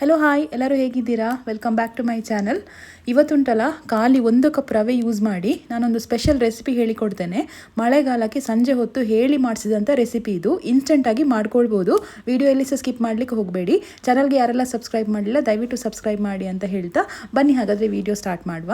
Hello hi ಎಲ್ಲರೂ ಹೇಗಿದ್ದೀರಾ? Welcome back to my channel ಇವತ್ತುಂಟಲ್ಲ, ಖಾಲಿ ಒಂದು ಕಪ್ ರವೆ ಯೂಸ್ ಮಾಡಿ ನಾನೊಂದು ಸ್ಪೆಷಲ್ ರೆಸಿಪಿ ಹೇಳಿಕೊಡ್ತೇನೆ. ಮಳೆಗಾಲಕ್ಕೆ ಸಂಜೆ ಹೊತ್ತು ಹೇಳಿ ಮಾಡಿಸಿದಂಥ ರೆಸಿಪಿ ಇದು. ಇನ್ಸ್ಟೆಂಟಾಗಿ ಮಾಡ್ಕೊಳ್ಬೋದು. ವಿಡಿಯೋ ಎಲ್ಲಿ ಸಹ ಸ್ಕಿಪ್ ಮಾಡಲಿಕ್ಕೆ ಹೋಗಬೇಡಿ. ಚಾನಲ್ಗೆ ಯಾರೆಲ್ಲ ಸಬ್ಸ್ಕ್ರೈಬ್ ಮಾಡಲಿಲ್ಲ, ದಯವಿಟ್ಟು ಸಬ್ಸ್ಕ್ರೈಬ್ ಮಾಡಿ ಅಂತ ಹೇಳ್ತಾ ಬನ್ನಿ ಹಾಗಾದರೆ ವಿಡಿಯೋ ಸ್ಟಾರ್ಟ್ ಮಾಡುವ.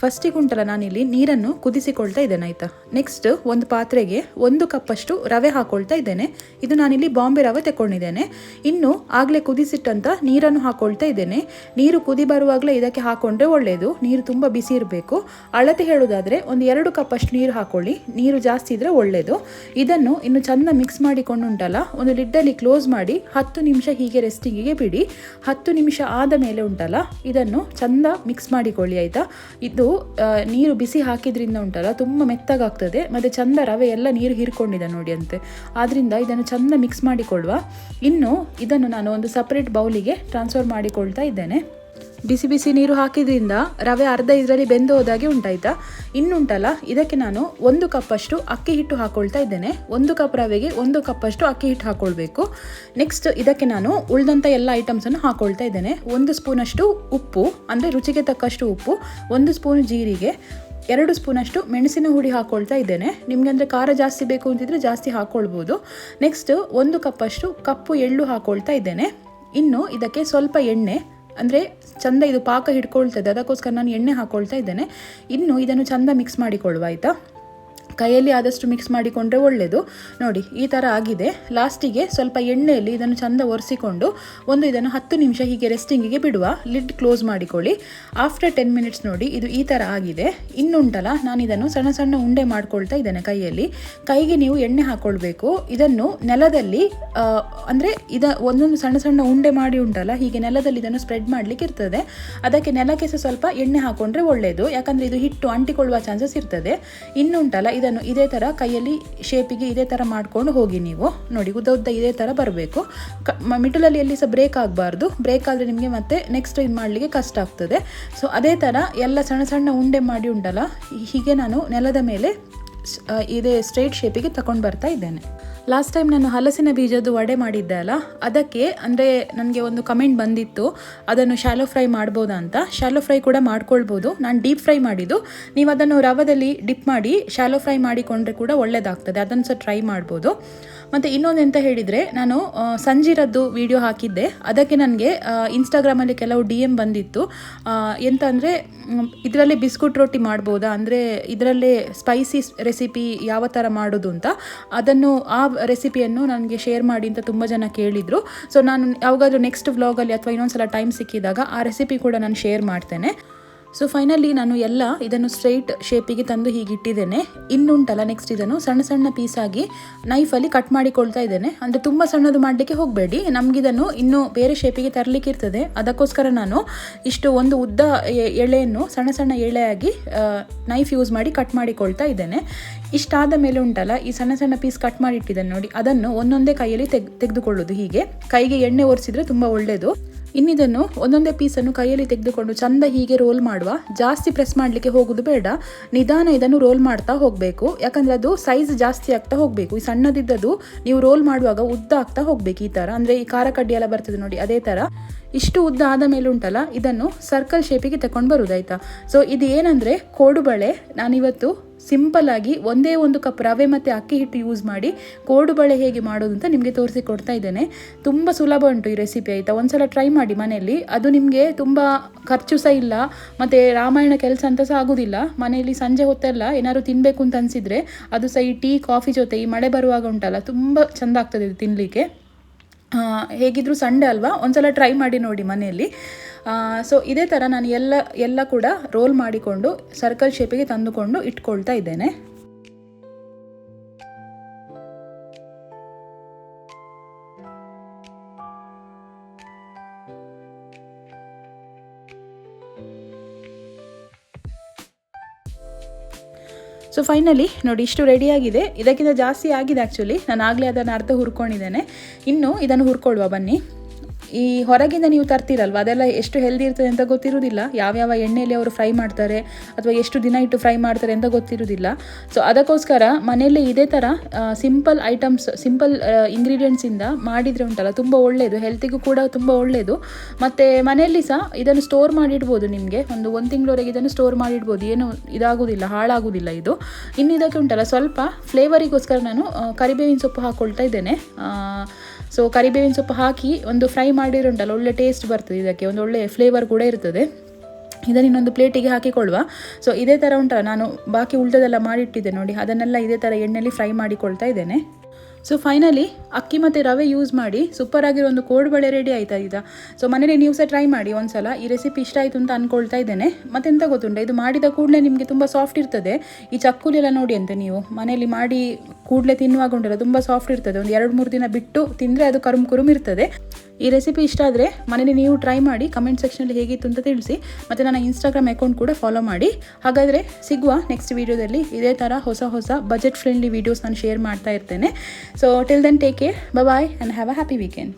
ಫಸ್ಟಿಗೆ ಉಂಟಲ್ಲ, ನಾನಿಲ್ಲಿ ನೀರನ್ನು ಕುದಿಸಿಕೊಳ್ತಾ ಇದ್ದೇನೆ, ಆಯಿತಾ? ನೆಕ್ಸ್ಟ್ ಒಂದು ಪಾತ್ರೆಗೆ ಒಂದು ಕಪ್ಪಷ್ಟು ರವೆ ಹಾಕೊಳ್ತಾ ಇದ್ದೇನೆ. ಇದು ನಾನಿಲ್ಲಿ ಬಾಂಬೆ ರವೆ ತಗೊಂಡಿದ್ದೇನೆ ಇನ್ನು ಆಗಲೇ ಕುದಿಸಿಟ್ಟಂತ ನೀರನ್ನು ಹಾಕೊಳ್ತಾ ಇದ್ದೇನೆ. ನೀರು ಕುದಿ ಬರುವಾಗಲೇ ಇದಕ್ಕೆ ಹಾಕೊಂಡ್ರೆ ಒಳ್ಳೆಯದು ನೀರು ತುಂಬ ಬಿಸಿ ಇರಬೇಕು. ಅಳತೆ ಹೇಳೋದಾದರೆ ಒಂದು ಎರಡು ಕಪ್ಪಷ್ಟು ನೀರು ಹಾಕೊಳ್ಳಿ. ನೀರು ಜಾಸ್ತಿ ಇದ್ದರೆ ಒಳ್ಳೆಯದು ಇದನ್ನು ಇನ್ನು ಚೆಂದ ಮಿಕ್ಸ್ ಮಾಡಿಕೊಂಡು ಉಂಟಲ್ಲ ಒಂದು ಲಿಡ್ಡಲ್ಲಿ ಕ್ಲೋಸ್ ಮಾಡಿ ಹತ್ತು ನಿಮಿಷ ಹೀಗೆ ರೆಸ್ಟಿಂಗಿಗೆ ಬಿಡಿ. ಹತ್ತು ನಿಮಿಷ ಆದ ಮೇಲೆ ಉಂಟಲ್ಲ, ಇದನ್ನು ಚೆಂದ ಮಿಕ್ಸ್ ಮಾಡಿಕೊಳ್ಳಿ, ಆಯಿತಾ? ಇದು ಆ, ನೀರು ಬಿಸಿ ಹಾಕಿದ್ರಿಂದ ಉಂಟಲ್ಲ ತುಂಬ ಮೆತ್ತಗಾಗ್ತದೆ. ಮತ್ತು ಚಂದ ರವೆ ಎಲ್ಲ ನೀರು ಹೀರ್ಕೊಂಡಿದೆ ನೋಡಿ ಅಂತೆ. ಆದ್ದರಿಂದ ಇದನ್ನು ಚಂದ ಮಿಕ್ಸ್ ಮಾಡಿಕೊಳ್ಳುವ. ಇನ್ನು ಇದನ್ನು ನಾನು ಒಂದು ಸಪ್ರೇಟ್ ಬೌಲಿಗೆ ಟ್ರಾನ್ಸ್ಫರ್ ಮಾಡಿಕೊಳ್ತಾ ಇದ್ದೇನೆ. ಬಿಸಿ ಬಿಸಿ ನೀರು ಹಾಕಿದ್ರಿಂದ ರವೆ ಅರ್ಧ ಇದರಲ್ಲಿ ಬೆಂದು ಹೋದಾಗೆ ಉಂಟಾಯ್ತಾ? ಇನ್ನುಂಟಲ್ಲ, ಇದಕ್ಕೆ ನಾನು ಒಂದು ಕಪ್ಪಷ್ಟು ಅಕ್ಕಿ ಹಿಟ್ಟು ಹಾಕೊಳ್ತಾ ಇದ್ದೇನೆ. ಒಂದು ಕಪ್ ರವೆಗೆ ಒಂದು ಕಪ್ಪಷ್ಟು ಅಕ್ಕಿ ಹಿಟ್ಟು ಹಾಕ್ಕೊಳ್ಬೇಕು ನೆಕ್ಸ್ಟ್ ಇದಕ್ಕೆ ನಾನು ಉಳಿದಂಥ ಎಲ್ಲ ಐಟಮ್ಸನ್ನು ಹಾಕ್ಕೊಳ್ತಾ ಇದ್ದೇನೆ. ಒಂದು ಸ್ಪೂನಷ್ಟು ಉಪ್ಪು, ಅಂದರೆ ರುಚಿಗೆ ತಕ್ಕಷ್ಟು ಉಪ್ಪು, ಒಂದು ಸ್ಪೂನ್ ಜೀರಿಗೆ, ಎರಡು ಸ್ಪೂನಷ್ಟು ಮೆಣಸಿನ ಹುಡಿ ಹಾಕ್ಕೊಳ್ತಾ ಇದ್ದೇನೆ. ನಿಮಗೆ ಅಂದರೆ ಖಾರ ಜಾಸ್ತಿ ಬೇಕು ಅಂತಿದ್ರೆ ಜಾಸ್ತಿ ಹಾಕ್ಕೊಳ್ಬೋದು ನೆಕ್ಸ್ಟ್ ಒಂದು ಕಪ್ಪಷ್ಟು ಕಪ್ಪು ಎಳ್ಳು ಹಾಕ್ಕೊಳ್ತಾ ಇದ್ದೇನೆ. ಇನ್ನು ಇದಕ್ಕೆ ಸ್ವಲ್ಪ ಎಣ್ಣೆ ಅಂದರೆ ಚಂದ ಇದು ಪಾಕ ಹಿಡ್ಕೊಳ್ತದೆ. ಅದಕ್ಕೋಸ್ಕರ ನಾನು ಎಣ್ಣೆ ಹಾಕ್ಕೊಳ್ತಾ ಇದ್ದೇನೆ. ಇನ್ನು ಇದನ್ನು ಚಂದ ಮಿಕ್ಸ್ ಮಾಡಿಕೊಳ್ಳುವ, ಆಯಿತಾ? ಕೈಯಲ್ಲಿ ಆದಷ್ಟು ಮಿಕ್ಸ್ ಮಾಡಿಕೊಂಡ್ರೆ ಒಳ್ಳೆಯದು ನೋಡಿ, ಈ ಥರ ಆಗಿದೆ. ಲಾಸ್ಟಿಗೆ ಸ್ವಲ್ಪ ಎಣ್ಣೆಯಲ್ಲಿ ಇದನ್ನು ಚಂದ ಒರೆಸಿಕೊಂಡು ಒಂದು ಇದನ್ನು ಹತ್ತು ನಿಮಿಷ ಹೀಗೆ ರೆಸ್ಟಿಂಗಿಗೆ ಬಿಡುವ. ಲಿಡ್ ಕ್ಲೋಸ್ ಮಾಡಿಕೊಳ್ಳಿ. ಆಫ್ಟರ್ ಟೆನ್ ಮಿನಿಟ್ಸ್ ನೋಡಿ, ಇದು ಈ ಥರ ಆಗಿದೆ. ಇನ್ನುಂಟಲ್ಲ, ನಾನು ಇದನ್ನು ಸಣ್ಣ ಸಣ್ಣ ಉಂಡೆ ಮಾಡ್ಕೊಳ್ತಾ ಇದ್ದೇನೆ ಕೈಯಲ್ಲಿ. ಕೈಗೆ ನೀವು ಎಣ್ಣೆ ಹಾಕ್ಕೊಳ್ಬೇಕು ಇದನ್ನು ನೆಲದಲ್ಲಿ ಅಂದರೆ ಇದ ಒಂದೊಂದು ಸಣ್ಣ ಸಣ್ಣ ಉಂಡೆ ಮಾಡಿ ಉಂಟಲ್ಲ, ಹೀಗೆ ನೆಲದಲ್ಲಿ ಇದನ್ನು ಸ್ಪ್ರೆಡ್ ಮಾಡಲಿಕ್ಕೆ ಇರ್ತದೆ. ಅದಕ್ಕೆ ನೆಲಕ್ಕೆ ಸಹ ಸ್ವಲ್ಪ ಎಣ್ಣೆ ಹಾಕೊಂಡ್ರೆ ಒಳ್ಳೆಯದು ಯಾಕಂದರೆ ಇದು ಹಿಟ್ಟು ಅಂಟಿಕೊಳ್ಳುವ ಚಾನ್ಸಸ್ ಇರ್ತದೆ. ಇನ್ನುಂಟಲ್ಲ ಇದನ್ನು ಇದೇ ಥರ ಕೈಯಲ್ಲಿ ಶೇಪಿಗೆ ಇದೇ ಥರ ಮಾಡ್ಕೊಂಡು ಹೋಗಿ ನೀವು. ನೋಡಿ ಉದ್ದ ಉದ್ದ ಇದೇ ಥರ ಬರಬೇಕು. ಕ ಮಿಡಲಲ್ಲಿ ಎಲ್ಲಿ ಸಹ ಬ್ರೇಕ್ ಆಗಬಾರ್ದು. ಬ್ರೇಕ್ ಆದರೆ ನಿಮಗೆ ಮತ್ತೆ ನೆಕ್ಸ್ಟ್ ಇದು ಮಾಡಲಿಕ್ಕೆ ಕಷ್ಟ ಆಗ್ತದೆ. ಸೊ ಅದೇ ಥರ ಎಲ್ಲ ಸಣ್ಣ ಸಣ್ಣ ಉಂಡೆ ಮಾಡಿ ಉಂಡಲ್ಲ ಹೀಗೆ ನಾನು ನೆಲದ ಮೇಲೆ ಇದೇ ಸ್ಟ್ರೈಟ್ ಶೇಪಿಗೆ ತಗೊಂಡು ಬರ್ತಾ ಇದ್ದೇನೆ. ಲಾಸ್ಟ್ ಟೈಮ್ ನಾನು ಹಲಸಿನ ಬೀಜದ್ದು ವಡೆ ಮಾಡಿದ್ದೆ ಅಲ್ಲ? ಅದಕ್ಕೆ ಅಂದರೆ ನನಗೆ ಒಂದು ಕಮೆಂಟ್ ಬಂದಿತ್ತು. ಅದನ್ನು ಶಾಲೋ ಫ್ರೈ ಮಾಡ್ಬೋದಾ ಅಂತ. ಶಾಲೋ ಫ್ರೈ ಕೂಡ ಮಾಡ್ಕೊಳ್ಬೋದು. ನಾನು ಡೀಪ್ ಫ್ರೈ ಮಾಡಿದ್ದು. ನೀವು ಅದನ್ನು ರವದಲ್ಲಿ ಡಿಪ್ ಮಾಡಿ ಶಾಲೋ ಫ್ರೈ ಮಾಡಿಕೊಂಡ್ರೆ ಕೂಡ ಒಳ್ಳೆಯದಾಗ್ತದೆ ಅದನ್ನು ಸಹ ಟ್ರೈ ಮಾಡ್ಬೋದು. ಮತ್ತು ಇನ್ನೊಂದು ಎಂತ ಹೇಳಿದರೆ, ನಾನು ಸಂಜಿರದ್ದು ವಿಡಿಯೋ ಹಾಕಿದ್ದೆ. ಅದಕ್ಕೆ ನನಗೆ ಇನ್ಸ್ಟಾಗ್ರಾಮಲ್ಲಿ ಕೆಲವು ಡಿ ಎಂ ಬಂದಿತ್ತು. ಎಂತ ಅಂದರೆ ಇದರಲ್ಲಿ ಬಿಸ್ಕುಟ್ ರೊಟ್ಟಿ ಮಾಡ್ಬೋದಾ? ಅಂದರೆ, ಇದರಲ್ಲೇ ಸ್ಪೈಸಿ ರೆಸಿಪಿ ಯಾವ ಥರ ಮಾಡೋದು ಅಂತ. ಅದನ್ನು, ಆ ರೆಸಿಪಿಯನ್ನು ನನಗೆ ಶೇರ್ ಮಾಡಿ ಅಂತ ತುಂಬ ಜನ ಕೇಳಿದರು. ಸೊ ನಾನು ಯಾವಾಗಾದರೂ ನೆಕ್ಸ್ಟ್ ವ್ಲಾಗಲ್ಲಿ ಅಥವಾ ಇನ್ನೊಂದು ಸಲ ಟೈಮ್ ಸಿಕ್ಕಿದಾಗ ಆ ರೆಸಿಪಿ ಕೂಡ ನಾನು ಶೇರ್ ಮಾಡ್ತೇನೆ. ಸೊ ಫೈನಲಿ ನಾನು ಎಲ್ಲ ಇದನ್ನು ಸ್ಟ್ರೈಟ್ ಶೇಪಿಗೆ ತಂದು ಹೀಗೆ ಇಟ್ಟಿದ್ದೇನೆ ಇನ್ನುಂಟಲ್ಲ ನೆಕ್ಸ್ಟ್ ಇದನ್ನು. ಸಣ್ಣ ಸಣ್ಣ ಪೀಸಾಗಿ ನೈಫಲ್ಲಿ ಕಟ್ ಮಾಡಿಕೊಳ್ತಾ ಇದ್ದೇನೆ. ಅಂದರೆ ತುಂಬ ಸಣ್ಣದು ಮಾಡಲಿಕ್ಕೆ ಹೋಗಬೇಡಿ. ನಮಗಿದನ್ನು ಇನ್ನೂ ಬೇರೆ ಶೇಪಿಗೆ ತರಲಿಕ್ಕೆ ಇರ್ತದೆ. ಅದಕ್ಕೋಸ್ಕರ ನಾನು ಇಷ್ಟು ಒಂದು ಉದ್ದ ಎಳೆಯನ್ನು ಸಣ್ಣ ಸಣ್ಣ ಎಳೆಯಾಗಿ ನೈಫ್ ಯೂಸ್ ಮಾಡಿ ಕಟ್ ಮಾಡಿಕೊಳ್ತಾ ಇದ್ದೇನೆ. ಇಷ್ಟಾದ ಮೇಲೆ ಉಂಟಲ್ಲ, ಈ ಸಣ್ಣ ಸಣ್ಣ ಪೀಸ್ ಕಟ್ ಮಾಡಿ ಇಟ್ಟಿದ್ದೇನೆ ನೋಡಿ. ಅದನ್ನು ಒಂದೊಂದೇ ಕೈಯಲ್ಲಿ ತೆಗ್, ತೆಗೆದುಕೊಳ್ಳೋದು ಹೀಗೆ. ಕೈಗೆ ಎಣ್ಣೆ ಒರೆಸಿದ್ರೆ ತುಂಬ ಒಳ್ಳೆಯದು ಇನ್ನಿದನ್ನು ಒಂದೊಂದೇ ಪೀಸನ್ನು ಕೈಯಲ್ಲಿ ತೆಗೆದುಕೊಂಡು ಚಂದ ಹೀಗೆ ರೋಲ್ ಮಾಡುವ. ಜಾಸ್ತಿ ಪ್ರೆಸ್ ಮಾಡಲಿಕ್ಕೆ ಹೋಗೋದು ಬೇಡ. ನಿಧಾನ ಇದನ್ನು ರೋಲ್ ಮಾಡ್ತಾ ಹೋಗಬೇಕು. ಯಾಕಂದರೆ ಅದು ಸೈಜ್ ಜಾಸ್ತಿ ಆಗ್ತಾ ಹೋಗಬೇಕು. ಈ ಸಣ್ಣದಿದ್ದದು ನೀವು ರೋಲ್ ಮಾಡುವಾಗ ಉದ್ದ ಆಗ್ತಾ ಹೋಗಬೇಕು ಈ ಥರ ಅಂದರೆ ಈ ಖಾರ ಕಡ್ಡಿ ಎಲ್ಲ ಬರ್ತದೆ ನೋಡಿ, ಅದೇ ಥರ ಇಷ್ಟು ಉದ್ದ ಆದ ಮೇಲೆ ಉಂಟಲ್ಲ, ಇದನ್ನು ಸರ್ಕಲ್ ಶೇಪಿಗೆ ತಗೊಂಡು ಬರುವುದಾಯ್ತಾ ಸೊ ಇದು ಏನಂದರೆ, ಕೋಡುಬಳೆ. ನಾನಿವತ್ತು ಸಿಂಪಲ್ ಆಗಿ ಒಂದೇ ಒಂದು ಕಪ್ ರವೆ ಮತ್ತು ಅಕ್ಕಿ ಹಿಟ್ಟು ಯೂಸ್ ಮಾಡಿ ಕೋಡು ಬಳೆ ಹೇಗೆ ಮಾಡೋದು ಅಂತ ನಿಮಗೆ ತೋರಿಸಿ ಕೊಡ್ತಾ ಇದ್ದೇನೆ. ತುಂಬ ಸುಲಭ ಉಂಟು ಈ ರೆಸಿಪಿ ಆಯಿತಾ. ಒಂದ್ಸಲ ಟ್ರೈ ಮಾಡಿ ಮನೆಯಲ್ಲಿ. ಅದು ನಿಮಗೆ ತುಂಬ ಖರ್ಚು ಸಹ ಇಲ್ಲ, ಮತ್ತು ರಾಮಾಯಣ ಕೆಲಸ ಅಂತ ಸಹ ಆಗೋದಿಲ್ಲ. ಮನೆಯಲ್ಲಿ ಸಂಜೆ ಹೊತ್ತೆಲ್ಲ ಏನಾದ್ರು ತಿನ್ನಬೇಕು ಅಂತ ಅನಿಸಿದರೆ, ಅದು ಸಹ ಟೀ ಕಾಫಿ ಜೊತೆ ಈ ಮಳೆ ಬರುವಾಗ ಉಂಟಲ್ಲ, ತುಂಬ ಚೆಂದ ಆಗ್ತದೆ ತಿನ್ನಲಿಕ್ಕೆ ಸಂಡೆ ಸಂಡೇ ಅಲ್ವಾ? ಒಂದ್ಸಲ ಟ್ರೈ ಮಾಡಿ ನೋಡಿ ಮನೆಯಲ್ಲಿ. ಸೊ ಇದೇ ಥರ ನಾನು ಎಲ್ಲ ಎಲ್ಲ ಕೂಡ ರೋಲ್ ಮಾಡಿಕೊಂಡು ಸರ್ಕಲ್ ಶೇಪಿಗೆ ತಂದುಕೊಂಡು ಇಟ್ಕೊಳ್ತಾ ಇದ್ದೇನೆ. ಸೊ ಫೈನಲಿ ನೋಡಿ, ಇಷ್ಟು ರೆಡಿಯಾಗಿದೆ ಇದಕ್ಕಿಂತ ಜಾಸ್ತಿ ಆಗಿದೆ ಆ್ಯಕ್ಚುಲಿ ನಾನು ಆಗಲೇ ಅದನ್ನು ಅರ್ಧ ಹುರ್ಕೊಂಡಿದ್ದೇನೆ. ಇನ್ನು ಇದನ್ನು ಹುರ್ಕೊಳ್ಳುವ ಬನ್ನಿ. ಈ ಹೊರಗಿಂದ ನೀವು ತರ್ತೀರಲ್ವ? ಅದೆಲ್ಲ ಎಷ್ಟು ಹೆಲ್ದಿ ಇರ್ತದೆ ಅಂತ ಗೊತ್ತಿರೋದಿಲ್ಲ ಯಾವ್ಯಾವ ಎಣ್ಣೆಯಲ್ಲಿ ಅವರು ಫ್ರೈ ಮಾಡ್ತಾರೆ, ಅಥವಾ ಎಷ್ಟು ದಿನ ಇಟ್ಟು ಫ್ರೈ ಮಾಡ್ತಾರೆ ಅಂತ ಗೊತ್ತಿರೋದಿಲ್ಲ ಸೊ ಅದಕ್ಕೋಸ್ಕರ ಮನೆಯಲ್ಲಿ ಇದೇ ಥರ ಸಿಂಪಲ್ ಐಟಮ್ಸ್ ಸಿಂಪಲ್ ಇಂಗ್ರೀಡಿಯೆಂಟ್ಸಿಂದ ಮಾಡಿದರೆ ಉಂಟಲ್ಲ, ತುಂಬ ಒಳ್ಳೆಯದು ಹೆಲ್ತಿಗೂ ಕೂಡ ತುಂಬ ಒಳ್ಳೆಯದು ಮತ್ತು ಮನೆಯಲ್ಲಿ ಸಹ ಇದನ್ನು ಸ್ಟೋರ್ ಮಾಡಿಡ್ಬೋದು ನಿಮಗೆ. ಒಂದು ಒಂದು ತಿಂಗಳವರೆಗೆ ಇದನ್ನು ಸ್ಟೋರ್ ಮಾಡಿಡ್ಬೋದು. ಏನು ಇದಾಗೋದಿಲ್ಲ, ಹಾಳಾಗೋದಿಲ್ಲ ಇದು. ಇನ್ನು ಇದಕ್ಕೆ ಉಂಟಲ್ಲ, ಸ್ವಲ್ಪ ಫ್ಲೇವರಿಗೋಸ್ಕರ ನಾನು ಕರಿಬೇವಿನ ಸೊಪ್ಪು ಹಾಕ್ಕೊಳ್ತಾ ಇದ್ದೇನೆ. ಸೊ ಕರಿಬೇವಿನ ಸೊಪ್ಪು ಹಾಕಿ ಒಂದು ಫ್ರೈ ಮಾಡಿದ್ರೆ ಉಂಟಲ್ಲ ಒಳ್ಳೆ ಟೇಸ್ಟ್ ಬರ್ತದೆ ಇದಕ್ಕೆ, ಒಂದು ಒಳ್ಳೆ ಫ್ಲೇವರ್ ಕೂಡ ಇರ್ತದೆ. ಇದನ್ನು ಇನ್ನೊಂದು ಪ್ಲೇಟಿಗೆ ಹಾಕಿಕೊಳ್ಳುವ. ಸೊ ಇದೇ ಥರ ಉಂಟಲ್ಲ, ನಾನು ಬಾಕಿ ಉಳ್ದದೆಲ್ಲ ಮಾಡಿಟ್ಟಿದ್ದೆ ನೋಡಿ, ಅದನ್ನೆಲ್ಲ ಇದೇ ಥರ ಎಣ್ಣೆಯಲ್ಲಿ ಫ್ರೈ ಮಾಡಿಕೊಳ್ತಾ ಇದ್ದೇನೆ. ಸೊ ಫೈನಲಿ ಅಕ್ಕಿ ಮತ್ತು ರವೆ ಯೂಸ್ ಮಾಡಿ ಸೂಪರ್ ಆಗಿರೋ ಒಂದು ಕೋಡ್ಬಳೆ ರೆಡಿ ಆಯ್ತಾ ಈಗ? ಸೊ ಮನೇಲಿ ನೀವು ಸಹ ಟ್ರೈ ಮಾಡಿ ಒಂದ್ಸಲ. ಈ ರೆಸಿಪಿ ಇಷ್ಟ ಆಯಿತು ಅಂತ ಅಂದ್ಕೊಳ್ತಾ ಇದ್ದೇನೆ. ಮತ್ತೆಂತ ಗೊತ್ತುಂಟ? ಇದು ಮಾಡಿದ ಕೂಡಲೇ ನಿಮಗೆ ತುಂಬ ಸಾಫ್ಟ್ ಇರ್ತದೆ. ಈ ಚಕ್ಕುಲಿ ಎಲ್ಲ ನೋಡಿ ಅಂತ ನೀವು. ಮನೆಯಲ್ಲಿ ಮಾಡಿ ಕೂಡಲೇ ತಿನ್ನುವಾಗ ಉಂಟಲ್ಲ, ತುಂಬ ಸಾಫ್ಟ್ ಇರ್ತದೆ. ಒಂದು ಎರಡು ಮೂರು ದಿನ ಬಿಟ್ಟು ತಿಂದರೆ ಅದು ಕರುಮ್ ಕುರುಮ್ ಇರ್ತದೆ. ಈ ರೆಸಿಪಿ ಇಷ್ಟ ಆದರೆ ಮನೇಲಿ ನೀವು ಟ್ರೈ ಮಾಡಿ ಕಮೆಂಟ್ ಸೆಕ್ಷನಲ್ಲಿ ಹೇಗಿತ್ತು ಅಂತ ತಿಳಿಸಿ, ಮತ್ತು ನನ್ನ ಇನ್ಸ್ಟಾಗ್ರಾಮ್ ಅಕೌಂಟ್ ಕೂಡ ಫಾಲೋ ಮಾಡಿ. ಹಾಗಾದರೆ ಸಿಗುವ ನೆಕ್ಸ್ಟ್ ವೀಡಿಯೋದಲ್ಲಿ ಇದೇ ಥರ ಹೊಸ ಹೊಸ ಬಜೆಟ್ ಫ್ರೆಂಡ್ಲಿ ವೀಡಿಯೋಸ್ ನಾನು ಶೇರ್ ಮಾಡ್ತಾ ಇರ್ತೇನೆ. So till then take care bye and have a happy weekend